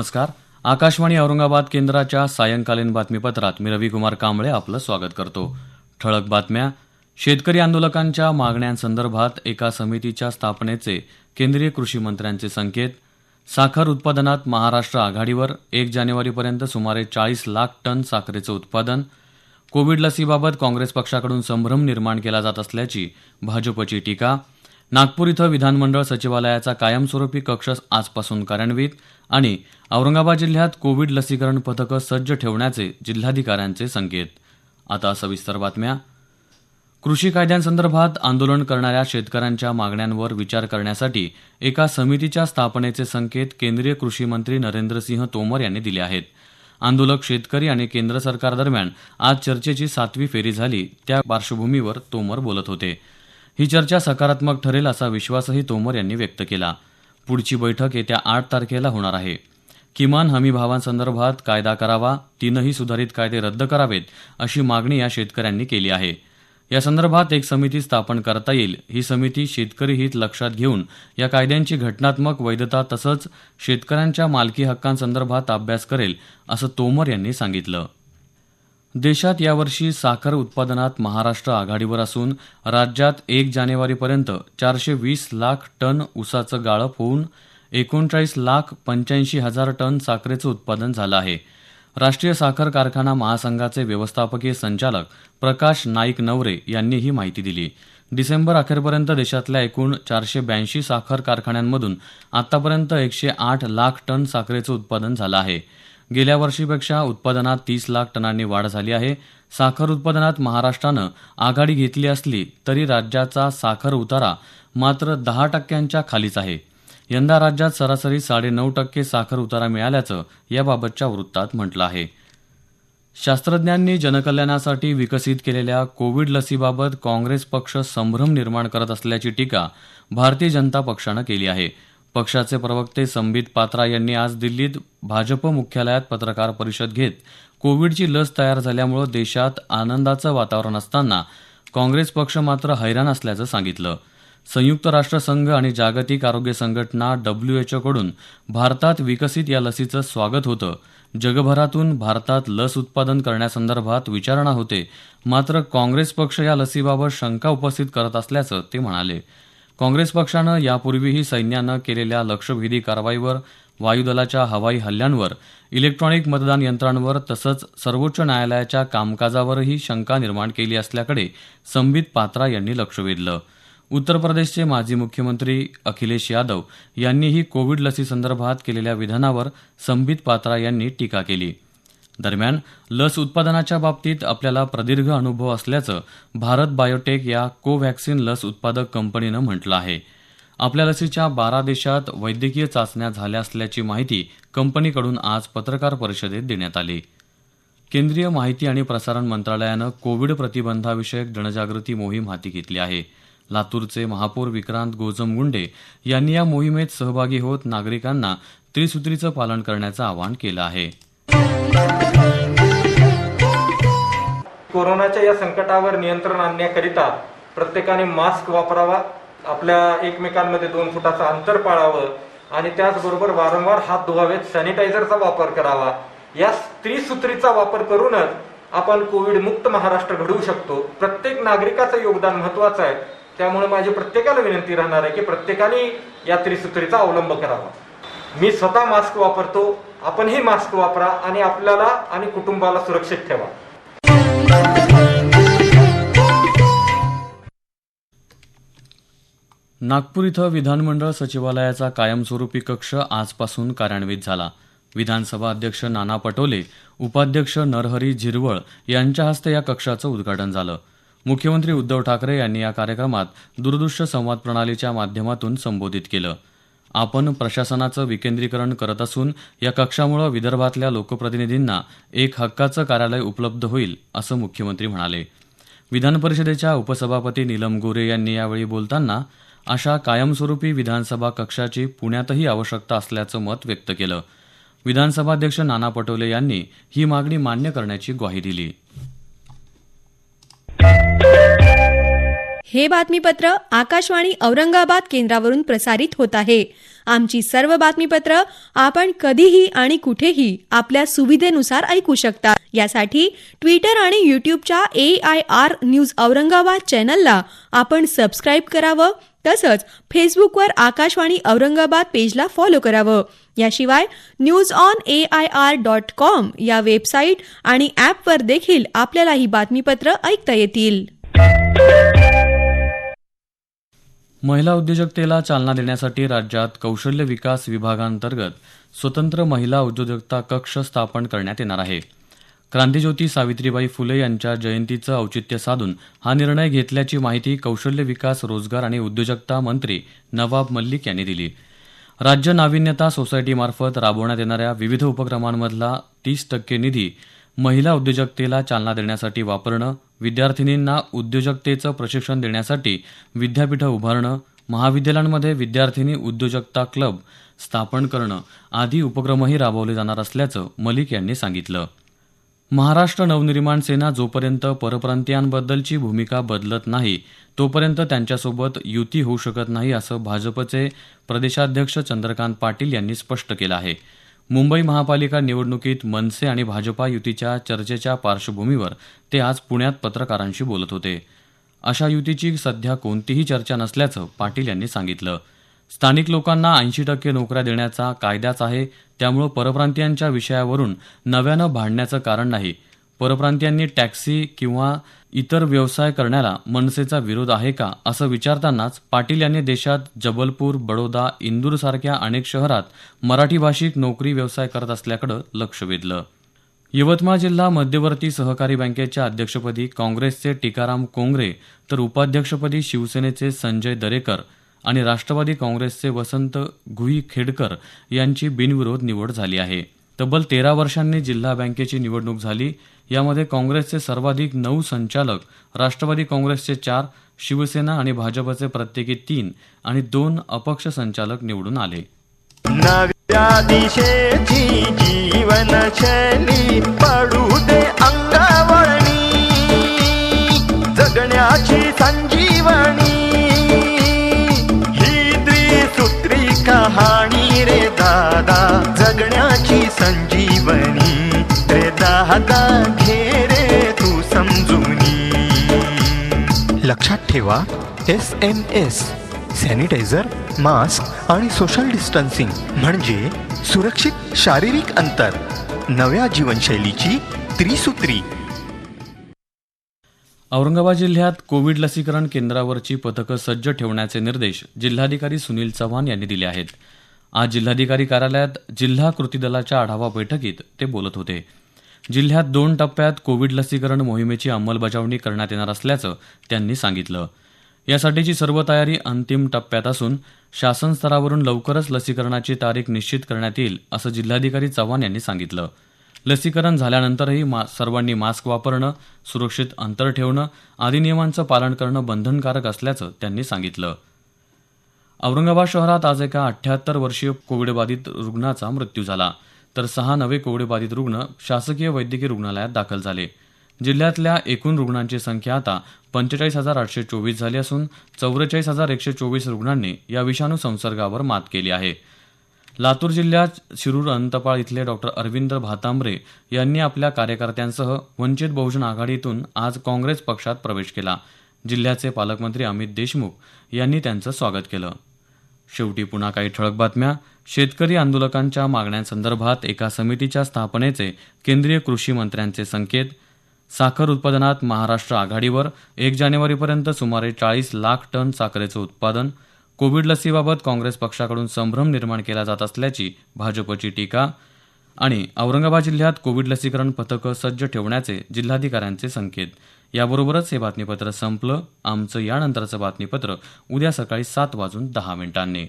नमस्कार. आकाशवाणी औरंगाबाद केंद्राच्या सायंकालीन बातमीपत्रात मी रविकुमार कांबळे आपलं स्वागत करतो. ठळक बातम्या. शेतकरी आंदोलकांच्या मागण्यांसंदर्भात एका समितीच्या स्थापनेचे केंद्रीय कृषी मंत्र्यांचे संकेत. साखर उत्पादनात महाराष्ट्र आघाडीवर एक जानेवारीपर्यंत सुमारे चाळीस लाख टन साखरेचं उत्पादन. कोविड लसीबाबत काँग्रेस पक्षाकडून संभ्रम निर्माण केला जात असल्याची भाजपची टीका. नागपूर इथं विधानमंडळ सचिवालयाचा कायमस्वरूपी कक्ष आजपासून कार्यान्वित आणि औरंगाबाद जिल्ह्यात कोविड लसीकरण पथकं सज्ज ठेवण्याचे जिल्हाधिकाऱ्यांचे संकेत. आता सविस्तर बातम्या. कृषी कायद्यांसंदर्भात आंदोलन करणाऱ्या शेतकऱ्यांच्या मागण्यांवर विचार करण्यासाठी एका समितीच्या स्थापनेचे संकेत केंद्रीय कृषी मंत्री नरेंद्रसिंह तोमर यांनी दिले आहेत. आंदोलक शेतकरी आणि केंद्र सरकार दरम्यान आज चर्चेची सातवी फेरी झाली त्या पार्श्वभूमीवर तोमर बोलत होते. ही चर्चा सकारात्मक ठरेल असा विश्वासही तोमर यांनी व्यक्त केला. पुढची बैठक येत्या आठ तारखेला होणार आहे. किमान हमी भावांसंदर्भात कायदा करावा तीनही सुधारित कायदे रद्द करावेत अशी मागणी या शेतकऱ्यांनी केली आहे. या संदर्भात एक समिती स्थापन करता येईल. ही समिती शेतकरी हित लक्षात घेऊन या कायद्यांची घटनात्मक वैधता तसंच शेतकऱ्यांच्या मालकी हक्कांसंदर्भात अभ्यास करेल असं तोमर यांनी सांगितलं. देशात यावर्षी साखर उत्पादनात महाराष्ट्र आघाडीवर असून राज्यात एक जानेवारीपर्यंत चारशे वीस लाख टन ऊसाचं गाळप होऊन एकोणचाळीस लाख पंच्याऐंशी हजार टन साखरेचं उत्पादन झालं आहे. राष्ट्रीय साखर कारखाना महासंघाचे व्यवस्थापकीय संचालक प्रकाश नाईक नवरे यांनी ही माहिती दिली. डिसेंबर अखेरपर्यंत देशातल्या एकूण चारशे ब्याऐंशी साखर कारखान्यांमधून आतापर्यंत एकशे आठ लाख टन साखरेचं उत्पादन झालं आहे. गेल्या वर्षीपेक्षा उत्पादनात तीस लाख टनांनी वाढ झाली आहे. साखर उत्पादनात महाराष्ट्रानं आघाडी घेतली असली तरी राज्याचा साखर उतारा मात्र दहा टक्क्यांच्या खालीच आहे. यंदा राज्यात सरासरी साडेनऊ टक्के साखर उतारा मिळाल्याचं याबाबतच्या वृत्तात म्हटलं आहे. शास्त्रज्ञांनी जनकल्याणासाठी विकसित केलेल्या कोविड लसीबाबत काँग्रेस पक्ष संभ्रम निर्माण करत असल्याची टीका भारतीय जनता पक्षानं केली आहे. पक्षाचे प्रवक्ते संबित पात्रा यांनी आज दिल्लीत भाजप मुख्यालयात पत्रकार परिषद घेत कोविडची लस तयार झाल्यामुळे देशात आनंदाचं वातावरण असताना काँग्रेस पक्ष मात्र हैराण असल्याचं सांगितलं. संयुक्त राष्ट्र संघ आणि जागतिक आरोग्य संघटना डब्ल्यूएचओकडून भारतात विकसित या लसीचं स्वागत होतं. जगभरातून भारतात लस उत्पादन करण्यासंदर्भात विचारणा होते. मात्र काँग्रेस पक्ष या लसीबाबत शंका उपस्थित करत असल्याचं ते म्हणाले. काँग्रेस पक्षानं यापूर्वीही सैन्यानं केलेल्या लक्षभेदी कारवाईवर वायुदलाच्या हवाई हल्ल्यांवर इलेक्ट्रॉनिक मतदान यंत्रांवर तसंच सर्वोच्च न्यायालयाच्या कामकाजावरही शंका निर्माण केली असल्याकडे संबित पात्रा यांनी लक्ष वेधलं. उत्तर प्रदेशचे माजी मुख्यमंत्री अखिलेश यादव यांनीही कोविड लसीसंदर्भात केलेल्या विधानावर संबित पात्रा यांनी टीका केली. दरम्यान लस उत्पादनाच्या बाबतीत आपल्याला प्रदीर्घ अनुभव असल्याचं भारत बायोटेक या कोव्हॅक्सिन लस उत्पादक कंपनीनं म्हटलं आहे. आपल्या लसीच्या बारा देशात वैद्यकीय चाचण्या झाल्या असल्याची माहिती कंपनीकडून आज पत्रकार परिषदेत देण्यात आली. केंद्रीय माहिती आणि प्रसारण मंत्रालयानं कोविड प्रतिबंधाविषयक जनजागृती मोहीम हाती घेतली आहे. लातूरचे महापौर विक्रांत गोजमगुंडे यांनी या मोहिमेत सहभागी होत नागरिकांना त्रिसूत्रीचं पालन करण्याचं आवाहन केलं आहे. कोरोनाच्या या संकटावर नियंत्रण आणण्याकरिता प्रत्येकाने मास्क वापरावा आपल्या एकमेकांमध्ये दोन फुटाचं अंतर पाळावं आणि त्याचबरोबर वारंवार हात धुवावेत सॅनिटायझरचा वापर करावा. या त्रिसूत्रीचा वापर करूनच आपण कोविड मुक्त महाराष्ट्र घडवू शकतो. प्रत्येक नागरिकाचं योगदान महत्वाचं आहे. त्यामुळे माझी प्रत्येकाला विनंती राहणार आहे की प्रत्येकाने या त्रिसूत्रीचा अवलंब करावा. मी स्वतः मास्क वापरतो. आपणही मास्क वापरा आणि आपल्याला आणि कुटुंबाला सुरक्षित ठेवा. नागपूर इथं विधानमंडळ सचिवालयाचा कायमस्वरूपी कक्ष आजपासून कार्यान्वित झाला. विधानसभा अध्यक्ष नाना पटोले उपाध्यक्ष नरहरी झिरवळ यांच्या हस्ते या कक्षाचं उद्घाटन झालं. मुख्यमंत्री उद्धव ठाकरे यांनी या कार्यक्रमात दूरदृश्य संवाद प्रणालीच्या माध्यमातून संबोधित केलं. आपण प्रशासनाचं विकेंद्रीकरण करत असून या कक्षामुळे विदर्भातल्या लोकप्रतिनिधींना एक हक्काचं कार्यालय उपलब्ध होईल असं मुख्यमंत्री म्हणाले. विधान परिषदेच्या उपसभापती नीलम गोरे यांनी यावेळी बोलताना अशा कायमस्वरूपी विधानसभा कक्षाची पुण्यातही आवश्यकता असल्याचं मत व्यक्त केलं. विधानसभाध्यक्ष नाना पटोले यांनी ही मागणी मान्य करण्याची ग्वाही दिली. हे बातमीपत्र आकाशवाणी औरंगाबाद केंद्रावरून प्रसारित होत आहे. आमची सर्व बातमीपत्र आपण कधीही आणि कुठेही आपल्या सुविधेनुसार ऐकू शकता. यासाठी ट्विटर आणि युट्यूबच्या A I R news Aurangabad चॅनलला आपण सबस्क्राईब करावं तसंच फेसबुकवर आकाशवाणी औरंगाबाद पेजला फॉलो करावं. याशिवाय news on A I R dot com या वेबसाईट आणि ॲपवर देखील आपल्याला ही बातमीपत्र ऐकता येतील. महिला उद्योजकतेला चालना देण्यासाठी राज्यात कौशल्य विकास विभागांतर्गत स्वतंत्र महिला उद्योजकता कक्ष स्थापन करण्यात येणार आहे. क्रांतीज्योती सावित्रीबाई फुले यांच्या जयंतीचं औचित्य साधून हा निर्णय घेतल्याची माहिती कौशल्य विकास रोजगार आणि उद्योजकता मंत्री नवाब मल्लिक यांनी दिली. राज्य नाविन्यता सोसायटीमार्फत राबवण्यात येणाऱ्या विविध उपक्रमांमधला तीस टक्के निधी महिला उद्योजकतेला चालना देण्यासाठी वापरणं विद्यार्थिनींना उद्योजकतेचं प्रशिक्षण देण्यासाठी विद्यापीठं उभारणं महाविद्यालयांमध्ये विद्यार्थिनी उद्योजकता क्लब स्थापन करणं आदी उपक्रमही राबवले जाणार असल्याचं मलिक यांनी सांगितलं. महाराष्ट्र नवनिर्माण सेना जोपर्यंत परप्रांतीयांबद्दलची भूमिका बदलत नाही तोपर्यंत त्यांच्यासोबत युती होऊ शकत नाही असं भाजपचे प्रदेशाध्यक्ष चंद्रकांत पाटील यांनी स्पष्ट केलं आहे. मुंबई महापालिका निवडणुकीत मनसे आणि भाजपा युतीच्या चर्चेच्या पार्श्वभूमीवर ते आज पुण्यात पत्रकारांशी बोलत होते. अशा युतीची सध्या कोणतीही चर्चा नसल्याचं पाटील यांनी सांगितलं. स्थानिक लोकांना ऐंशी टक्के नोकऱ्या देण्याचा कायद्याच आहे त्यामुळं परप्रांतीयांच्या विषयावरून नव्यानं भांडण्याचं कारण नाही परप्रांतीयांनी टॅक्सी किंवा इतर व्यवसाय करण्याला मनसेचा विरोध आहे का असं विचारतानाच पाटील यांनी देशात जबलपूर बडोदा इंदूर सारख्या अनेक शहरात मराठी भाषिक नोकरी व्यवसाय करत असल्याकडं लक्ष वेधलं. यवतमाळ जिल्हा मध्यवर्ती सहकारी बँकेच्या अध्यक्षपदी काँग्रेसचे टिकाराम कोंगरे तर उपाध्यक्षपदी शिवसेनेचे संजय दरेकर आणि राष्ट्रवादी काँग्रेसचे वसंत घुई खेडकर यांची बिनविरोध निवड झाली आहे. तब्बल तेरा वर्षांनी जिल्हा बँकेची निवडणूक झाली यामध्ये काँग्रेसचे सर्वाधिक नऊ संचालक राष्ट्रवादी काँग्रेसचे चार शिवसेना आणि भाजपचे प्रत्येकी तीन आणि दोन अपक्ष संचालक निवडून आले. नव्या दिशेची जीवनशैली पडू दे अंगावळणी. जगण्याची संजीवनी ही त्रिसूत्री कहाणी रे दादा जगण्याची संजीवनी ठेवा. S M S sanitiser mask आणि सोशल डिस्टन्सिंग म्हणजे सुरक्षित शारीरिक अंतर. नव्या जीवनशैलीची त्रिसूत्री. औरंगाबाद जिल्ह्यात कोविड लसीकरण केंद्रावरची पथकं सज्ज ठेवण्याचे निर्देश जिल्हाधिकारी सुनील चव्हाण यांनी दिले आहेत. आज जिल्हाधिकारी कार्यालयात जिल्हा कृती दलाच्या आढावा बैठकीत ते बोलत होते. जिल्ह्यात दोन टप्प्यात कोविड लसीकरण मोहिमेची अंमलबजावणी करण्यात येणार असल्याचं त्यांनी सांगितलं. यासाठीची सर्व तयारी अंतिम टप्प्यात असून शासन स्तरावरून लवकरच लसीकरणाची तारीख निश्चित करण्यात येईल असं जिल्हाधिकारी चव्हाण यांनी सांगितलं. लसीकरण झाल्यानंतरही मा सर्वांनी मास्क वापरणं सुरक्षित अंतर ठेवणं आदी नियमांचं पालन करणं बंधनकारक असल्याचं त्यांनी सांगितलं. औरंगाबाद शहरात आज एका अठ्ठ्याहत्तर वर्षीय कोविडबाधित रुग्णाचा मृत्यू झाला. तर सहा नवे कोविडबाधित रुग्ण शासकीय वैद्यकीय रुग्णालयात दाखल झाले. जिल्ह्यातल्या एकूण रुग्णांची संख्या आता पंचेचाळीस हजार आठशे चोवीस झाली असून चौवेचाळीस हजार एकशे चोवीस रुग्णांनी या विषाणू संसर्गावर मात केली आहे. लातूर जिल्ह्यात शिरूर अनंतपाळ इथले डॉक्टर अरविंद भातांबरे यांनी आपल्या कार्यकर्त्यांसह वंचित बहुजन आघाडीतून आज काँग्रेस पक्षात प्रवेश केला. जिल्ह्याचे पालकमंत्री अमित देशमुख यांनी त्यांचं स्वागत केलं. शेवटी पुन्हा काही ठळक बातम्या. शेतकरी आंदोलकांच्या मागण्यांसंदर्भात एका समितीच्या स्थापनेचे केंद्रीय कृषी मंत्र्यांचे संकेत. साखर उत्पादनात महाराष्ट्र आघाडीवर एक जानेवारीपर्यंत सुमारे चाळीस लाख टन साखरेचं उत्पादन. कोविड लसीबाबत काँग्रेस पक्षाकडून संभ्रम निर्माण केला जात असल्याची भाजपची टीका. आणि औरंगाबाद जिल्ह्यात कोविड लसीकरण पथकं सज्ज ठेवण्याचे जिल्हाधिकाऱ्यांचे संकेत. याबरोबरच हे बातमीपत्र संपलं. आमचं यानंतरचं बातमीपत्र उद्या सकाळी सात वाजून दहा मिनिटांनी.